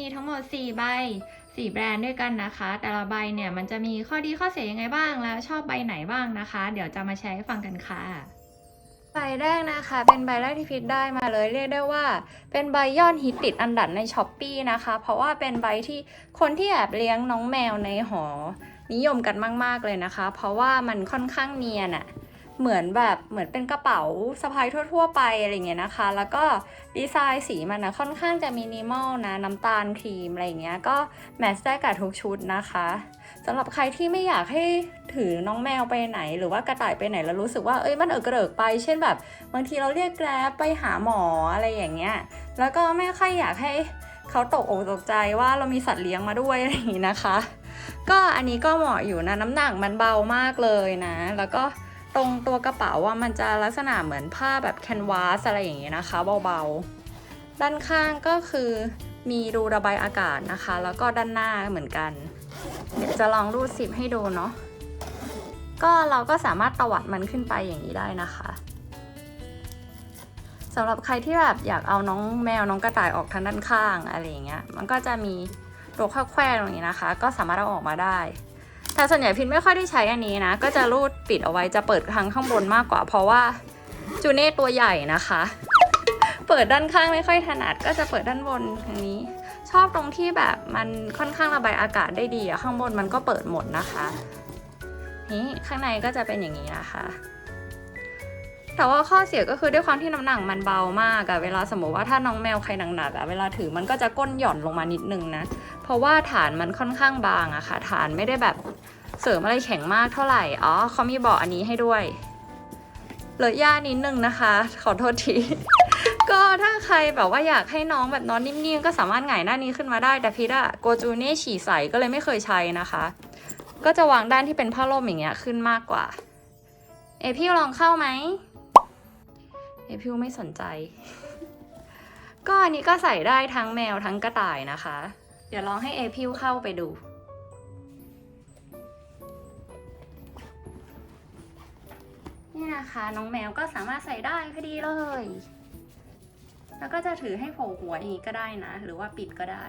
มีทั้งหมด 4 ใบ 4 แบรนด์ด้วยกันนะคะ แต่ละใบเนี่ยมันจะมีข้อดีข้อเสียยังไงบ้างแล้วชอบใบไหนบ้างนะคะ เดี๋ยวจะมาแชร์ให้ฟังกันค่ะใบแรกนะคะ เป็นใบแรกที่พิดได้มาเลยเรียกได้ว่า เป็นใบยอดฮิตติดอันดับในช้อปปีนะคะ เพราะว่าเป็นใบที่คนที่แอบเลี้ยงน้องแมวในหอ นิยมกันมาก ๆเลยนะคะ เพราะว่ามันค่อนข้างเนียนอะ เหมือนแบบเหมือนเป็นกระเป๋าสะพายทั่ว ๆ ไปอะไรเงี้ยนะคะ แล้วก็ดีไซน์สีมันนะค่อนข้างจะมินิมอลนะน้ำตาลครีมอะไรเงี้ยก็แมทช์ได้กับทุกชุดนะคะสำหรับใครที่ไม่อยากให้ถือน้องแมวไปไหน หรือว่ากระต่ายไปไหนแล้วรู้สึกว่าเอ้ยมันเออกระเดิกไป เช่นแบบ บางทีเราเรียกแกร็บไปหาหมออะไรอย่างเงี้ยแล้วก็ไม่ค่อยอยากให้เขาตกอกตกใจว่าเรามีสัตว์เลี้ยงมาด้วยอะไรอย่างงี้นะคะ ก็อันนี้ก็เหมาะอยู่นะน้ำหนักมันเบามากเลยนะ แล้วก็ ตรงตัวกระเป๋าว่ามันจะลักษณะเหมือนผ้าแบบแคนวาสอะไรอย่างเงี้ยนะคะเบาๆ ด้านข้างก็คือมีรูระบายอากาศนะคะ แล้วก็ด้านหน้าเหมือนกัน เดี๋ยวจะลองรูดซิปให้ดูเนาะก็เราก็สามารถตวัดมันขึ้นไปอย่างนี้ได้นะคะสำหรับใครที่แบบอยากเอาน้องแมวน้องกระต่ายออกทางด้านข้างอะไรอย่างเงี้ยมันก็จะมีตัวแควๆตรงนี้นะคะ ก็สามารถเอาออกมาได้ แต่ส่วนใหญ่พินไม่ค่อยได้ใช้อันนี้นะ ก็จะรูดปิดเอาไว้จะเปิดทางข้างบนมากกว่า เพราะว่าจูเน่ตัวใหญ่นะคะ เปิดด้านข้างไม่ค่อยถนัด ก็จะเปิดด้านบนทางนี้ ชอบตรงที่แบบมันค่อนข้างระบายอากาศได้ดีอะข้างบนมันก็เปิดหมดนะคะ นี่ข้างในก็จะเป็นอย่างนี้นะคะแต่ว่าข้อเสียก็คือด้วยความที่น้ำหนักมันเบามากอะเวลาสมมติว่าถ้าน้องแมวใครหนักๆอะเวลาถือมันก็จะก้นหย่อนลงมานิดนึงนะ ราะว่าฐานมันค่อนข้างบางอะค่ะ ฐานไม่ได้แบบเสริมอะไรแข็งมากเท่าไหร่ อ๋อเขามีเบอกอันนี้ให้ด้วยเหลือย่านิดนึงนะคะ ขอโทษที ก็ถ้าใครแบบว่าอยากให้น้องแบบนอนนิ่มๆ ก็สามารถหงายหน้านี้ขึ้นมาได้ แต่พีดอะโกจูเน่ฉี่ใสก็เลยไม่เคยใช้นะคะ ก็จะวางด้านที่เป็นผ้าร่มอย่างเงี้ยขึ้นมากกว่า เอพิวลองเข้าไหม เอพิวไม่สนใจ ก็อันนี้ก็ใส่ได้ทั้งแมวทั้งกระต่ายนะคะ เดี๋ยวลองให้เอพิวเข้าไปดู นี่นะคะ น้องแมวก็สามารถใส่ได้พอดีเลย แล้วก็จะถือให้โผล่หัวอย่างนี้ก็ได้นะ หรือว่าปิดก็ได้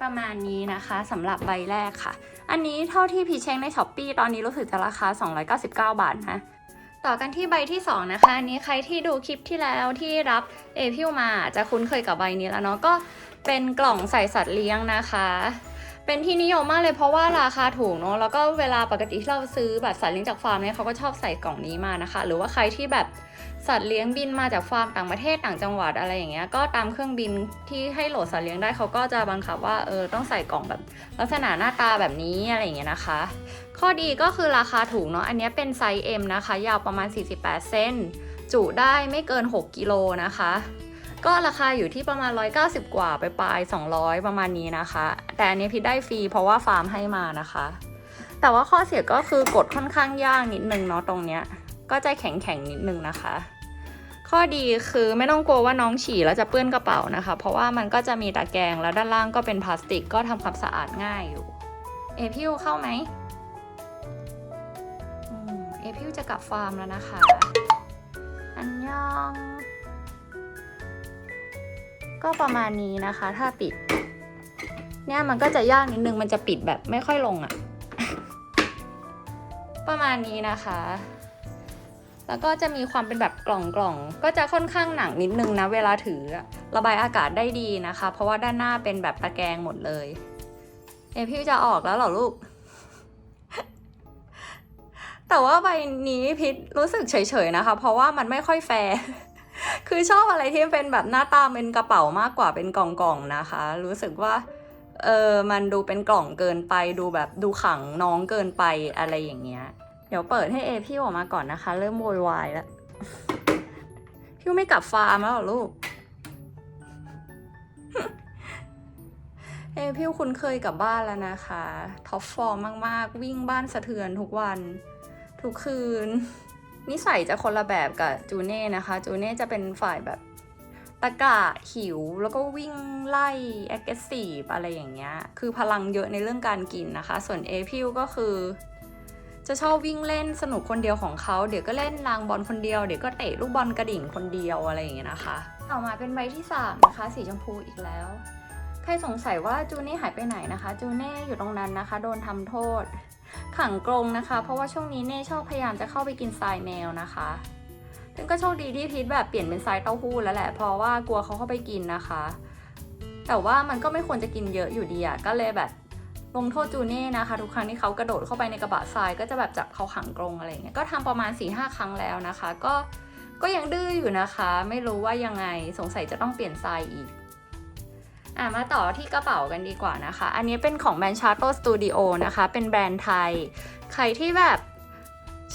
ประมาณนี้นะคะสำหรับใบแรกค่ะ อันนี้เท่าที่พีเช็คในช้อปปีตอนนี้รู้สึกจะราคา 299 บาทนะ ต่อกันที่ใบที่ 2 นะคะ อันนี้ใครที่ดูคลิปที่แล้วที่รับเอพิวมาจะคุ้นเคยกับใบนี้แล้วเนาะก็เป็นกล่องใส่สัตว์เลี้ยงนะคะ เป็นที่นิยมมากเลยเพราะว่าราคาถูกเนาะแล้วก็เวลาปกติที่เราซื้อแบบสัตว์เลี้ยงจากฟาร์มเนี่ยเขาก็ชอบใส่กล่องนี้มานะคะ หรือว่าใครที่แบบ สัตว์เลี้ยงบินมาจากฟาร์มต่างประเทศต่างจังหวัดอะไรอย่างเงี้ยก็ตามเครื่องบินที่ให้โหลดสัตว์เลี้ยงได้เขาก็จะบังคับว่าเออต้องใส่กล่องแบบ ลักษณะหน้าตาแบบนี้อะไรอย่างเงี้ยนะคะ ข้อดีก็คือราคาถูกเนาะอันนี้เป็นไซส์ M นะคะ ยาวประมาณ 48 เซนจุได้ไม่เกิน 6 กิโลนะคะ ก็ราคาอยู่ที่ประมาณ 190 กว่าไปปลาย200 ประมาณนี้นะคะ แต่อันนี้พี่ได้ฟรีเพราะว่าฟาร์มให้มานะคะ แต่ว่าข้อเสียก็คือกดค่อนข้างยากนิดนึงเนาะตรงเนี้ยก็จะแข็งแข็งๆนิดนึงนะคะ ข้อดีคือไม่ต้องกลัวว่าน้องฉี่แล้วจะเปื้อนกระเป๋านะคะ เพราะว่ามันก็จะมีตะแกรงแล้วด้านล่างก็เป็นพลาสติกก็ทำความสะอาดง่ายอยู่ เอพิวเข้าไหมเอพิวจะกลับฟาร์มแล้วนะคะ อันยอง ก็ประมาณนี้นะคะ ถ้าปิด เนี่ยมันก็จะยากนิดนึงมันจะปิดแบบไม่ค่อยลงอะประมาณนี้นะคะ แล้วก็จะมีความเป็นแบบกล่องๆก็จะค่อนข้างหนักนิดนึงนะเวลาถือ ระบายอากาศได้ดีนะคะ เพราะว่าด้านหน้าเป็นแบบตะแกรงหมดเลย เอพี่จะออกแล้วเหรอลูก แต่ว่าใบนี้พิษรู้สึกเฉยๆนะคะ เพราะว่ามันไม่ค่อยแฟร์คือชอบอะไรที่เป็นแบบหน้าตาเป็นกระเป๋ามากกว่าเป็นกล่องๆนะคะ รู้สึกว่าเออมันดูเป็นกล่องเกินไปดูแบบดูขังน้องเกินไปอะไรอย่างเงี้ย เดี๋ยวเปิดให้เอพี่ออกมาก่อนนะคะ เริ่มโวยวายแล้ว พี่ไม่กลับฟาร์มแล้วหรอลูก เอพิวคุ้นเคยกับบ้านแล้วนะคะท็อปฟอร์มมากๆ วิ่งบ้านสะเทือนทุกวัน ทุกคืน นิสัยจะคนละแบบกับจูเน่นะคะ จูเน่จะเป็นฝ่ายแบบตะกะหิวแล้วก็วิ่งไล่ aggressive อะไรอย่างเงี้ย คือพลังเยอะในเรื่องการกินนะคะ ส่วนเอพิวก็คือ จะชอบวิ่งเล่นสนุกคนเดียวของเขา เดี๋ยวก็เล่นรางบอลคนเดียว เดี๋ยวก็เตะลูกบอลกระดิ่งคนเดียวอะไรอย่างเงี้ยนะคะ ต่อมาเป็นใบที่3นะคะสีชมพูอีกแล้ว ใครสงสัยว่าจูเน่หายไปไหนนะคะ จูเน่อยู่ตรงนั้นนะคะ โดนทำโทษ ขังกรงนะคะ เพราะว่าช่วงนี้เน่ชอบพยายามจะเข้าไปกินทรายแมวนะคะซึ่งก็โชคดีที่พีทแบบเปลี่ยนเป็นทรายเต้าหู้แล้วแหละเพราะว่ากลัวเขาเข้าไปกินนะคะ แต่ว่ามันก็ไม่ควรจะกินเยอะอยู่ดีอะก็เลยแบบ ลงโทษจูเน่นะคะ ทุกครั้งที่เขากระโดดเข้าไปในกระบะทรายก็จะแบบจับเขาขังกรงอะไรเงี้ยก็ทำประมาณ4ีหครั้งแล้วนะคะ ก็ก็ยังดื้ออยู่นะคะ ไม่รู้ว่ายังไงสงสัยจะต้องเปลี่ยนทรายอีกอะมาต่อที่กระเป๋ากันดีกว่านะคะ อันนี้เป็นของแบรนด์ชาร์โตสตูดิโอนะคะ เป็นแบรนด์ไทย ใครที่แบบ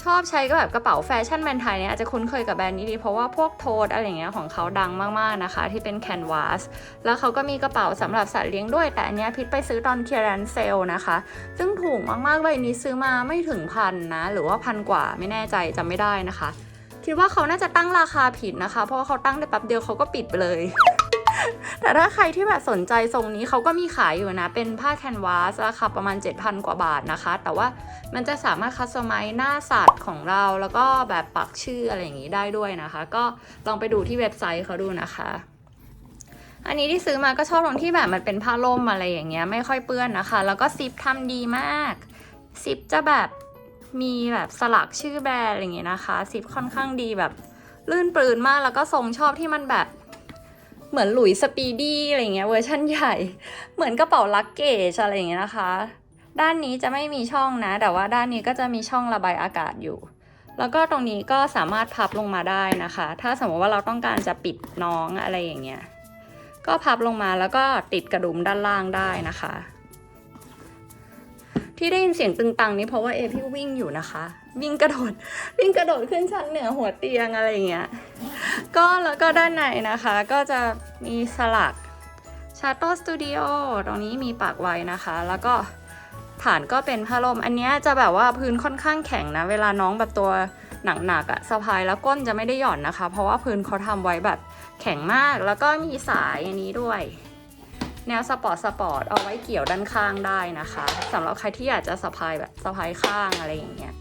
ชอบใช้ก็แบบกระเป๋าแฟชั่นแบรนด์ไทยเนี่ยอาจจะคุ้นเคยกับแบรนด์นี้ดี เพราะว่าพวกโทดอะไรอย่างเงี้ยของเขาดังมากๆนะคะ ที่เป็นแคนวาสแล้วเขาก็มีกระเป๋าสำหรับสัตว์เลี้ยงด้วย แต่อันเนี้ยพิทไปซื้อตอนเค a ร n นเซลนะคะ ซึ่งถูกมากๆเลยนี้ซื้อมาไม่ถึงพันนะ หรือว่าพันกว่าไม่แน่ใจจำไม่ได้นะคะคิดว่าเขาน่าจะตั้งราคาผิดนะคะ เพราะว่าเขาตั้งได้แป๊บเดียวเขาก็ปิดไปเลย แต่ถ้าใครที่แบบสนใจทรงนี้เขาก็มีขายอยู่นะ เป็นผ้าแคนวาสราคาประมาณ 7,000 กว่าบาทนะคะ แต่ว่ามันจะสามารถคัสตอมไมซ์หน้าสัตว์ของเรา แล้วก็แบบปักชื่ออะไรอย่างนี้ได้ด้วยนะคะ ก็ลองไปดูที่เว็บไซต์เขาดูนะคะ อันนี้ที่ซื้อมาก็ชอบตรงที่แบบมันเป็นผ้าล่มอะไรอย่างเงี้ยไม่ค่อยเปื้อนนะคะ แล้วก็ซิปทำดีมากซิปจะแบบมีแบบสลักชื่อแบรนด์อะไรอย่างเงี้ยนะคะซิปค่อนข้างดีแบบลื่นปลืนมากแล้วก็ทรงชอบที่มันแบบ เหมือนหลุยสปีดี้อะไรเงี้ยเวอร์ชั่นใหญ่ เหมือนกระเป๋าลักเกจอะไรเงี้ยนะคะ ด้านนี้จะไม่มีช่องนะ แต่ว่าด้านนี้ก็จะมีช่องระบายอากาศอยู่ แล้วก็ตรงนี้ก็สามารถพับลงมาได้นะคะ ถ้าสมมติว่าเราต้องการจะปิดน้องอะไรอย่างเงี้ย ก็พับลงมาแล้วก็ติดกระดุมด้านล่างได้นะคะ ที่ได้ยินเสียงตึงตังนี้เพราะว่าเอพี่วิ่งอยู่นะคะ วิ่งกระโดด วิ่งกระโดดขึ้นชั้นเหนือหัวเตียงอะไรอย่างเงี้ยก็แล้วก็ด้านในนะคะ ก็จะมีสลัก Chateau Studio ตรงนี้มีปากไว้นะคะ แล้วก็ฐานก็เป็นผ้าลมอันนี้จะแบบว่าพื้นค่อนข้างแข็งนะ เวลาน้องแบบตัวหนักๆอะสะพายแล้วก้นจะไม่ได้หย่อนนะคะ เพราะว่าพื้นเขาทำไว้แบบแข็งมากแล้วก็มีสายอันนี้ด้วย แนวสปอร์ตสปอร์ตเอาไว้เกี่ยวด้านข้างได้นะคะสำหรับใครที่อยากจะสะพายแบบสะพายข้างอะไรอย่างเงี้ย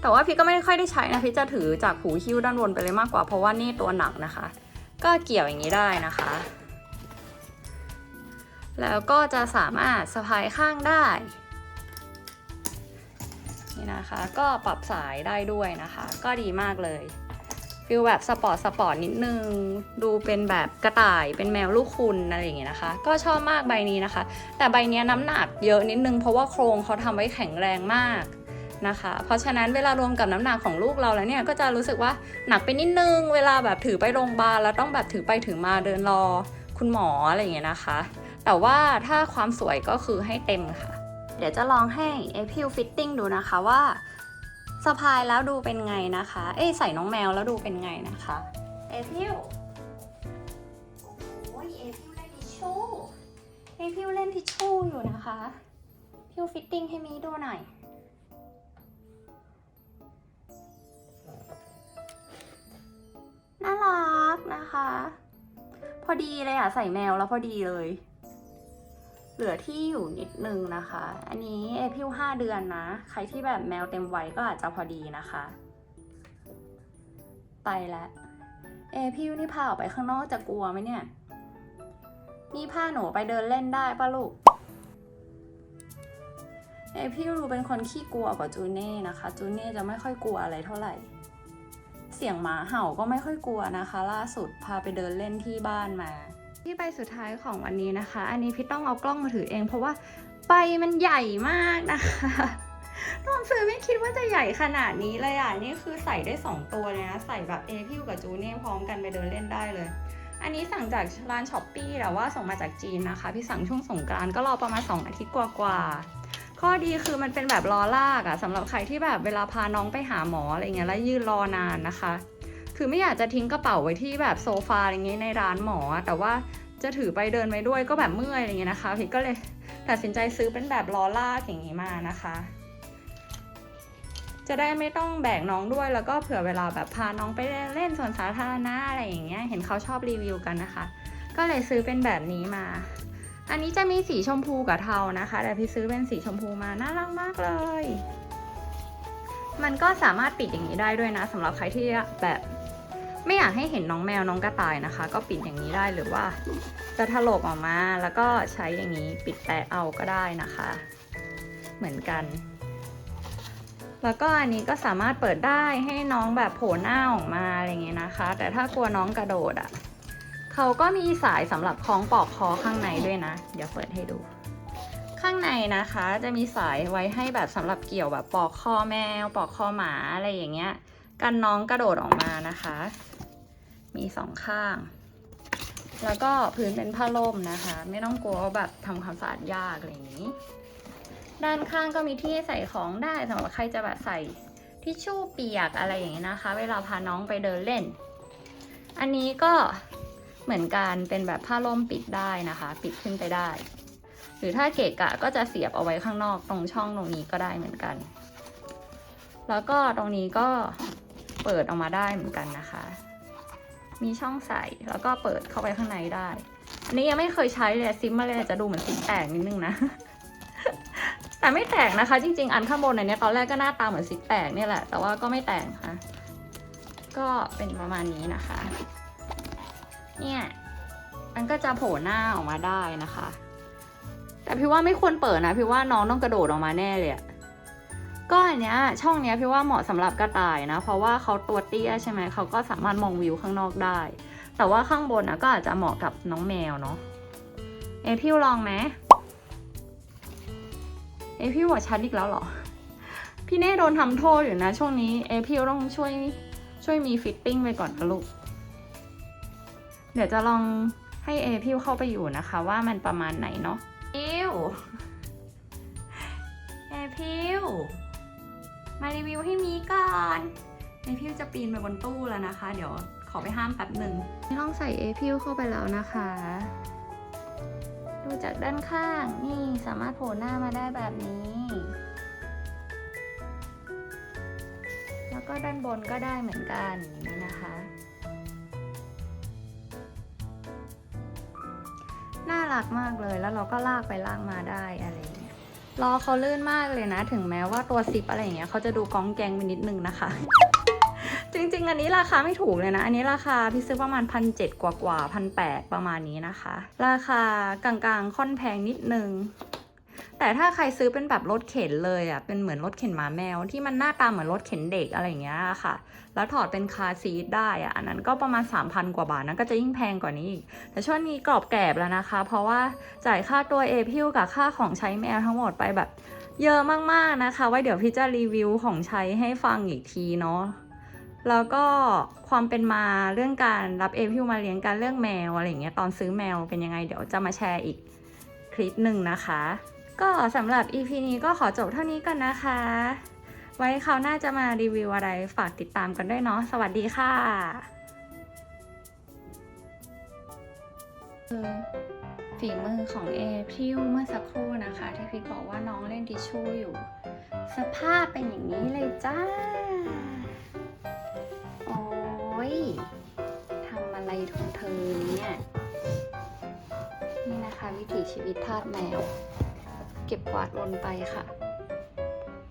แต่ว่าพี่ก็ไม่ค่อยได้ใช้นะพี่จะถือจากหูหิ้วด้านบนไปเลยมากกว่าเพราะว่านี่ตัวหนักนะคะ ก็เกี่ยวอย่างนี้ได้นะคะ แล้วก็จะสามารถสะพายข้างได้นี่นะคะ ก็ปรับสายได้ด้วยนะคะ ก็ดีมากเลย ฟิลแบบสปอร์ตสปอร์ตนิดนึง ดูเป็นแบบกระต่ายเป็นแมวลูกคุณอะไรอย่างเงี้ยนะคะ ก็ชอบมากใบนี้นะคะ แต่ใบนี้น้ำหนักเยอะนิดนึงเพราะว่าโครงเขาทำไว้แข็งแรงมากนะคะ เพราะฉะนั้นเวลารวมกับน้ำหนักของลูกเราแล้วเนี่ยก็จะรู้สึกว่าหนักไปนิดนึง เวลาแบบถือไปโรงพยาบาลแล้วต้องแบบถือไปถือมาเดินรอ คุณหมออะไรอย่างเงี้ยนะคะ แต่ว่าถ้าความสวยก็คือให้เต็มค่ะ เดี๋ยวจะลองให้เอพิวฟิตติ้งดูนะคะว่า สะพายแล้วดูเป็นไงนะคะ เอ้ยใส่น้องแมวแล้วดูเป็นไงนะคะ เอพิวโอ้ยเอพิวเล่นทิชชู่เอพิวเล่นทิชชู่อยู่นะคะ พิวฟิตติ้งให้มีดูหน่อย น่ารักนะคะ พอดีเลยอะ ใส่แมวแล้วพอดีเลย เหลือที่อยู่นิดนึงนะคะ อันนี้เอพิวห้าเดือนนะ ใครที่แบบแมวเต็มวัยก็อาจจะพอดีนะคะ ไปแล้วเอพิวนี่พาออกไปข้างนอกจะกลัวไหมเนี่ย นี่พาหนูไปเดินเล่นได้ปะลูก เอพิวดูเป็นคนขี้กลัวกว่าจูเน่นะคะ จูเน่จะไม่ค่อยกลัวอะไรเท่าไหร่ เสียงหมาเห่าก็ไม่ค่อยกลัวนะคะ ล่าสุดพาไปเดินเล่นที่บ้านมา ที่ใบสุดท้ายของวันนี้นะคะ อันนี้พี่ต้องเอากล้องมาถือเอง เพราะว่าใบมันใหญ่มากนะคะตอนซื้อไม่คิดว่าจะใหญ่ขนาดนี้เลยอะ นี่คือใส่ได้ 2 ตัวเลยนะ ใส่แบบเอพิวกับจูเน่พร้อมกันไปเดินเล่นได้เลย อันนี้สั่งจากร้านช้อปปี้แต่ว่าส่งมาจากจีนนะคะ พี่สั่งช่วงสงกรานก็รอประมาณ 2 อาทิตย์กว่าๆ ข้อดีคือมันเป็นแบบรอลากอะสำหรับใครที่แบบเวลาพาน้องไปหาหมออะไรเงี้ยแล้วยืนรอนานนะคะ คือไม่อยากจะทิ้งกระเป๋าไว้ที่แบบโซฟาอะไรเงี้ยในร้านหมอ แต่ว่าจะถือไปเดินไปด้วยก็แบบเมื่อยอะไรเงี้ยนะคะพี่ก็เลยตัดสินใจซื้อเป็นแบบล้อลากอย่างนี้มานะคะ จะได้ไม่ต้องแบกน้องด้วยแล้วก็เผื่อเวลาแบบพาน้องไปเล่นสวนสาธารณะอะไรอย่างเงี้ยเห็นเขาชอบรีวิวกันนะคะ ก็เลยซื้อเป็นแบบนี้มา อันนี้จะมีสีชมพูกับเทานะคะ แต่พี่ซื้อเป็นสีชมพูมาน่ารักมากเลยมันก็สามารถปิดอย่างนี้ได้ด้วยนะสำหรับใครที่แบบ ไม่อยากให้เห็นน้องแมวน้องกระต่ายนะคะ ก็ปิดอย่างนี้ได้หรือว่า จะถลกออกมาแล้วก็ใช้อย่างนี้ปิดแปะเอาก็ได้นะคะ เหมือนกัน แล้วก็อันนี้ก็สามารถเปิดได้ให้น้องแบบโผล่หน้าออกมาอะไรอย่างเงี้ยนะคะ แต่ถ้ากลัวน้องกระโดดอะ่ะเขาก็มีสายสำหรับคล้องปลอกคอข้างในด้วยนะ เดี๋ยวเปิดให้ดู ข้างในนะคะจะมีสายไว้ให้แบบสำหรับเกี่ยวแบบปลอกคอแมวปลอกคอหมาอะไรอย่างเงี้ยกันน้องกระโดดออกมานะคะ มีสองข้าง แล้วก็พื้นเป็นผ้าล่มนะคะ ไม่ต้องกลัวว่าแบบทำความสะอาดยากอะไรอย่างนี้ ด้านข้างก็มีที่ให้ใส่ของได้สำหรับใครจะแบบใส่ทิชชู่เปียกอะไรอย่างนี้นะคะ เวลาพาน้องไปเดินเล่น อันนี้ก็เหมือนกันเป็นแบบผ้าล่มปิดได้นะคะ ปิดขึ้นไปได้ หรือถ้าเกะกะก็จะเสียบเอาไว้ข้างนอกตรงช่องตรงนี้ก็ได้เหมือนกัน แล้วก็ตรงนี้ก็เปิดออกมาได้เหมือนกันนะคะ มีช่องใส่แล้วก็เปิดเข้าไปข้างในได้ อันนี้ยังไม่เคยใช้เลยซิปมาเลยจะดูเหมือนซิปแตกนิดนึงนะ แต่ไม่แตกนะคะ จริง ๆ อันข้างบนอันนี้ตอนแรกก็หน้าตาเหมือนซิปแตกเนี่ยแหละ แต่ว่าก็ไม่แตกค่ะ ก็เป็นประมาณนี้นะคะ เนี่ยมันก็จะโผล่หน้าออกมาได้นะคะ แต่พี่ว่าไม่ควรเปิดนะพี่ว่าน้องต้องกระโดดออกมาแน่เลยอะ ก็อันเนี้ยช่องเนี้ยพี่ว่าเหมาะสำหรับกระต่ายนะ เพราะว่าเขาตัวเตี้ยใช่ไหมเขาก็สามารถมองวิวข้างนอกได้ แต่ว่าข้างบนนะก็อาจจะเหมาะกับน้องแมวเนาะเอพี่ลองไหมเอพี่หัวชัดอีกแล้วเหรอ พี่เน่โดนทำโทษอยู่นะ ช่วงนี้เอพี่ต้องช่วยช่วยมีฟิตติ้งไปก่อนนะลูกเดี๋ยวจะลองให้เอพิวเข้าไปอยู่นะคะ ว่ามันประมาณไหนเนาะพิวเอพิว มารีวิวให้มีก่อนเอพิวจะปีนไปบนตู้แล้วนะคะ เดี๋ยวขอไปห้ามแป๊บหนึ่งลองใส่เอพิวเข้าไปแล้วนะคะ ดูจากด้านข้างนี่สามารถโผล่หน้ามาได้แบบนี้ แล้วก็ด้านบนก็ได้เหมือนกันนี่นะคะ น่ารักมากเลยแล้วเราก็ลากไปลากมาได้อะไรอย่าง ล้อเขาลื่นมากเลยนะ ถึงแม้ว่าตัวซิปอะไรอย่างเงี้ยเขาจะดูก้องแกงไปนิดนึงนะคะ จริงๆ อันนี้ราคาไม่ถูกเลยนะ อันนี้ราคาพี่ซื้อประมาณพันเจ็ดกว่ากว่าพันแปดประมาณนี้นะคะ ราคากลางๆ ค่อนแพงนิดนึง แต่ถ้าใครซื้อเป็นแบบรถเข็นเลยอะเป็นเหมือนรถเข็นหมาแมว ที่มันหน้าตาเหมือนรถเข็นเด็กอะไรอย่างเงี้ยค่ะ แล้วถอดเป็นคาร์ซีทได้อะอันนั้นก็ประมาณ 3,000 กว่าบาทนะก็จะยิ่งแพงกว่านี้อีก แต่ช่วงนี้กรอบแกรบแล้วนะคะ เพราะว่าจ่ายค่าตัวเอพิวกับค่าของใช้แมวทั้งหมดไปแบบเยอะมากๆนะคะ ไว้เดี๋ยวพี่จะรีวิวของใช้ให้ฟังอีกทีเนาะแล้วก็ความเป็นมาเรื่องการรับเอพิวมาเลี้ยงการเรื่องแมวอะไรอย่างเงี้ยตอนซื้อแมวเป็นยังไงเดี๋ยวจะมาแชร์อีกคลิปหนึ่งนะคะ ก็สำหรับ EP นี้ก็ขอจบเท่านี้ก่อนนะคะ ไว้คราวหน้าจะมารีวิวอะไรฝากติดตามกันด้วยเนาะ สวัสดีค่ะฝีมือของเอพิวเมื่อสักครู่นะคะ ที่พิทบอกว่าน้องเล่นทิชชู่อยู่ สภาพเป็นอย่างนี้เลยจ้า โอ้ยทำอะไรของเธอเนี่ย นี่นะคะวิถีชีวิตทาสแมว เก็บกวาดวนไปค่ะ